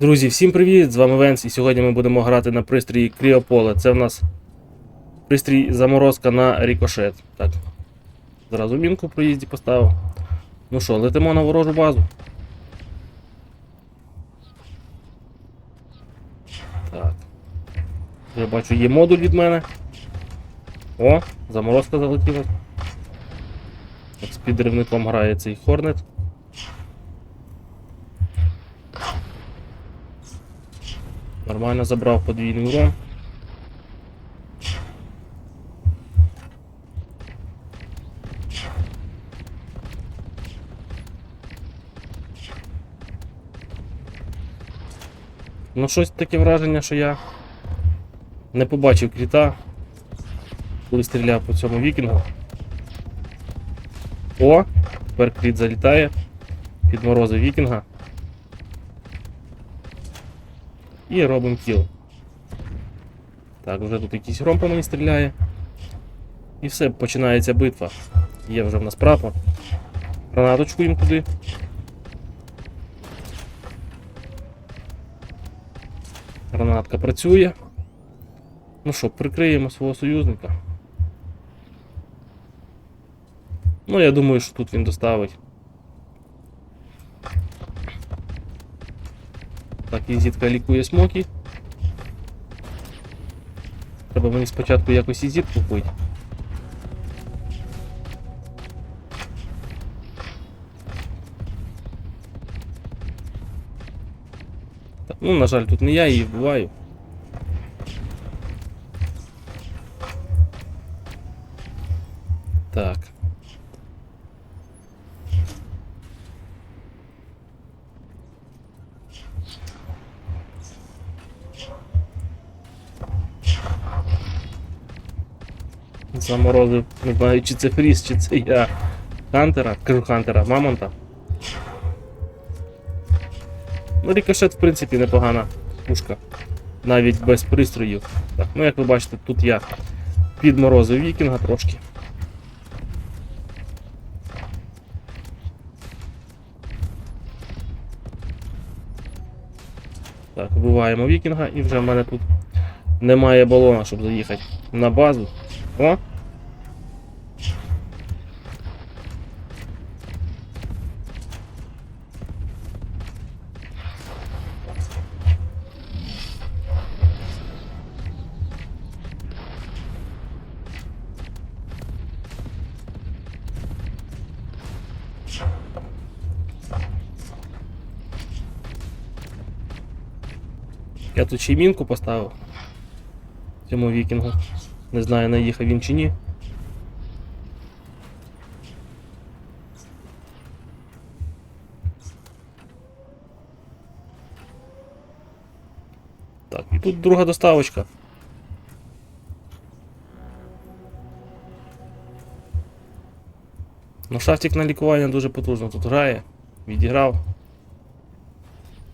Друзі, всім привіт! З вами Венс, і сьогодні ми будемо грати на пристрої Кріополе. Це в нас пристрій заморозка на рікошет. Так. Зразу мінку в проїзді поставив. Ну що, летимо на ворожу базу. Так. Я бачу, є модуль від мене. О, заморозка залетіла. Так, з підривником грає цей Хорнет. Нормально забрав подвійний урон. Ну, щось таке враження, що я не побачив кріта, коли стріляв по цьому вікінгу. О! Тепер кріт залітає. Підморозив вікінга. І робимо кіл. Так, вже тут якийсь гром по мені стріляє. І все, починається битва. Є вже в нас прапор. Гранаточку їм туди. Гранатка працює. Ну що, прикриємо свого союзника. Ну, я думаю, що тут він доставить. Так, ізітка лікує смоки. Треба мені спочатку якось ізіт купити. Так, ну, на жаль, тут не я її вбиваю. Заморозив, не знаю, чи це фріз, чи це я. Хантера, кажу Хантера, Мамонта. Ну, рікошет, в принципі, непогана пушка. Навіть без пристроїв. Так, ну як ви бачите, тут я підморозив вікінга трошки. Так, вбиваємо вікінга і вже в мене тут немає балона, щоб заїхати на базу. О! Я тут ще й мінку поставив цьому вікінгу. Не знаю, наїхав він чи ні. Так, і тут друга доставочка. Ну, шафтик на лікування дуже потужно тут грає. Відіграв.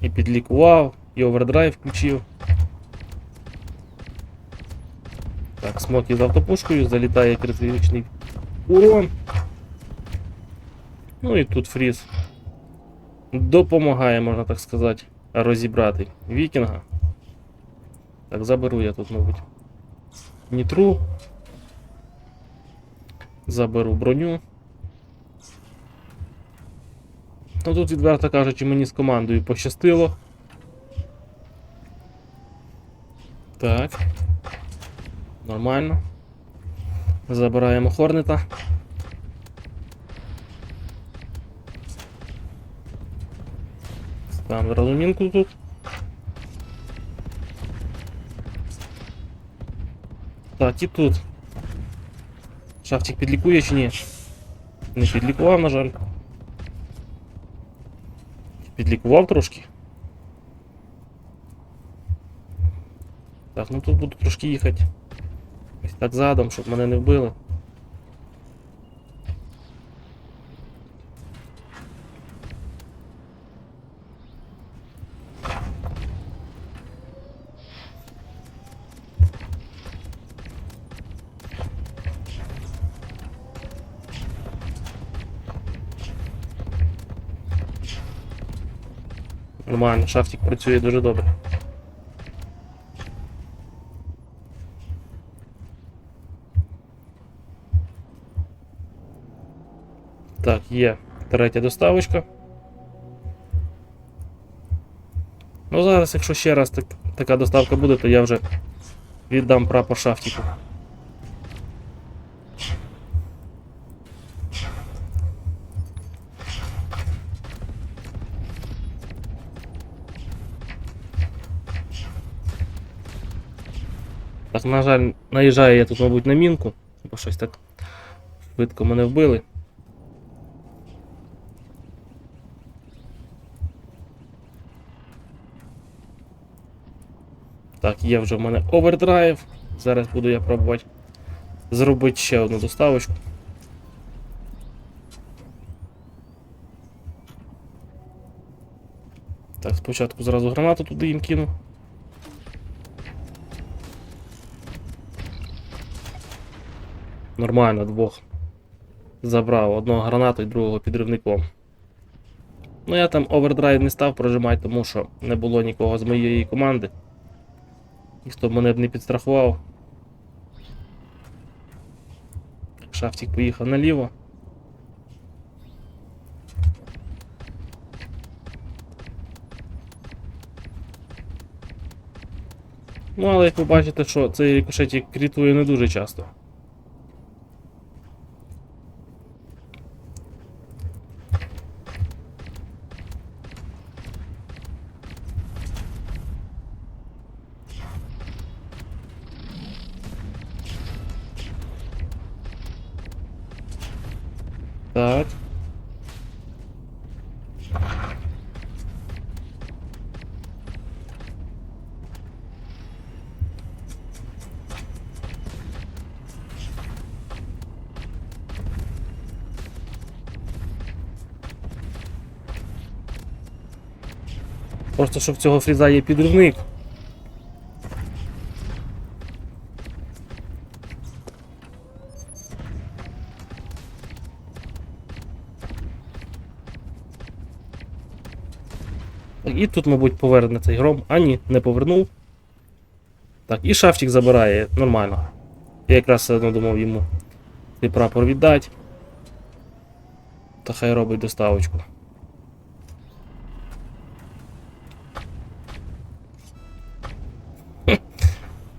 І підлікував, і овердрайв включив. Так, смок із автопушкою, залітає критичний урон. Ну і тут фріз допомагає, можна так сказати, розібрати вікінга. Так, заберу я тут, мабуть, нітру. Заберу броню. Ну тут, відверто кажучи, мені з командою пощастило. Так. Нормально. Забираємо Хорнета. Ставимо зразу мінку тут. Так, і тут. Шафтик підлікує чи ні? Не підлікував, на жаль. Підлікував трошки. Так, ну тут буду трошки їхати. Ось так задом, щоб мене не вбили. Нормально, шафтик працює дуже добре. Так, є третя доставочка. Ну зараз, якщо ще раз так, така доставка буде, то я вже віддам прапор шафтику. Так, на жаль, наїжджаю я тут, мабуть, на мінку, бо щось так швидко мене вбили. Так, є вже в мене овердрайв. Зараз буду я пробувати зробити ще одну доставочку. Так, спочатку зразу гранату туди їм кину. Нормально, двох. Забрав одного гранату і другого підривником. Ну я там овердрайв не став прожимати, тому що не було нікого з моєї команди. Ніхто мене б не підстрахував. Шафтик поїхав наліво. Ну, але як ви бачите, що цей рикошетик крітує не дуже часто. Так. Просто що цього фріза є підривник. Тут, мабуть, поверне цей гром. А ні, не повернув. Так, і шафтик забирає нормально. Я якраз одно думав йому цей прапор віддати. Та хай робить доставочку.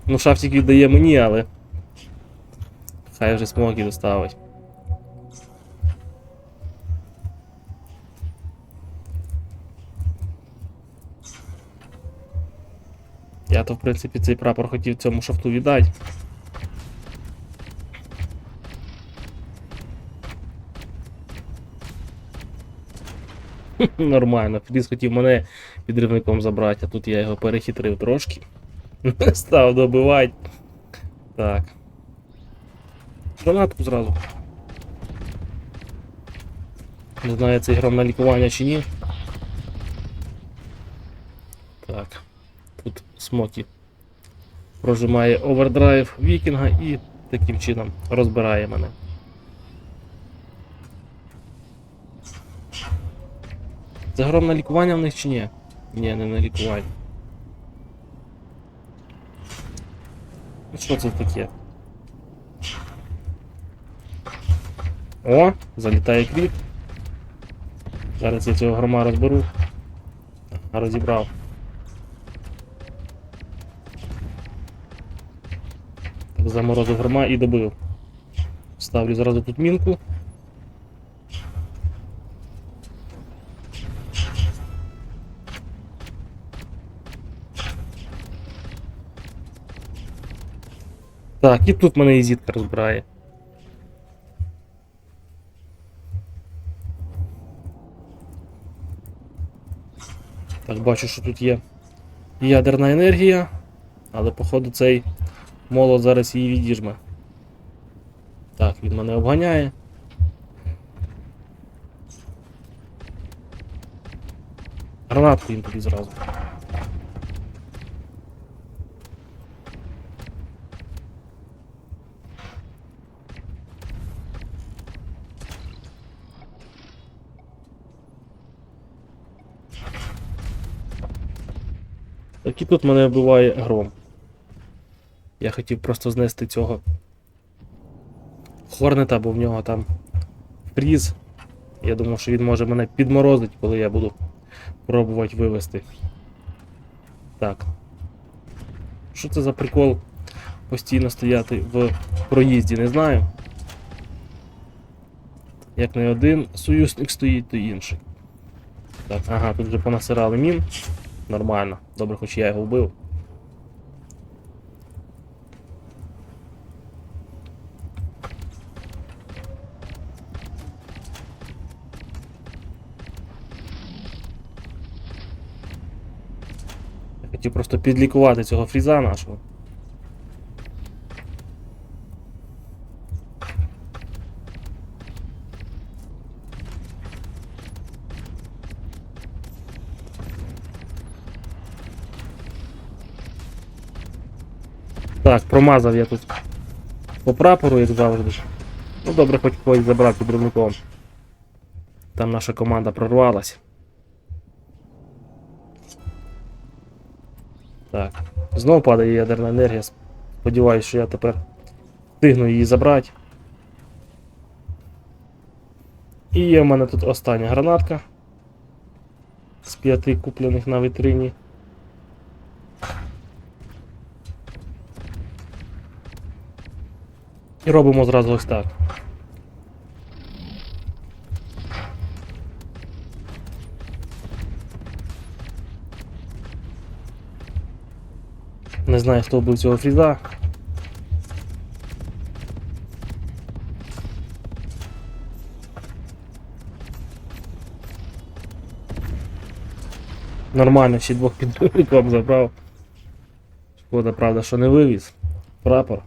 Ну, шафтик віддає мені, але. Хай вже смоки доставить. Я то, в принципі, цей прапор хотів цьому шафту віддати. Нормально, Фріз хотів мене підривником забрати, а тут я його перехитрив трошки. Став добивати. Так. Гранатку зразу. Не знаю, цей грам на лікування чи ні. Так. Смокі прожимає овердрайв вікінга і таким чином розбирає мене. Це гром на лікування в них чи ні? Ні, не на лікування. Ну що це таке? О, залітає кріп. Зараз я цього грома розберу. Розібрав. Заморозив грома і добив. Ставлю зразу тут мінку. Так, і тут мене і розбирає. Так, бачу, що тут є ядерна енергія, але походу цей молот зараз її відіжме. Так, він мене обганяє. Гранатку їм тобі зразу. Так і тут мене вбиває гром. Я хотів просто знести цього Хорнета, бо в нього там фріз. Я думав, що він може мене підморозити, коли я буду пробувати вивести. Так. Що це за прикол постійно стояти в проїзді, не знаю. Як не один союзник стоїть, то інший. Так, ага, тут вже понасирали мін. Нормально. Добре, хоч я його вбив. Хотів просто підлікувати цього фріза нашого. Так, промазав я тут по прапору, як завжди. Ну добре, хоч когось забрав під. Там наша команда прорвалась. Так. Знову падає ядерна енергія. Сподіваюсь, що я тепер встигну її забрати. І є в мене тут остання гранатка. З п'яти куплених на витрині. І робимо зразу ось так. Не знаю, хто був цього фріда. Нормально, ще двох підбивником забрав. Шкода, правда, що не вивіз. Прапор.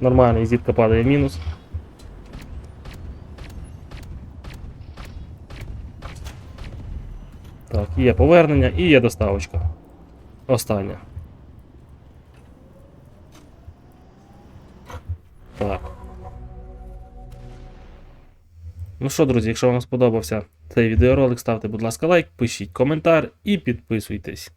Нормально, і зітка падає мінус. Так, є повернення і є доставочка. Остання. Так. Ну що, друзі, якщо вам сподобався цей відеоролик, ставте, будь ласка, лайк, пишіть коментар і підписуйтесь.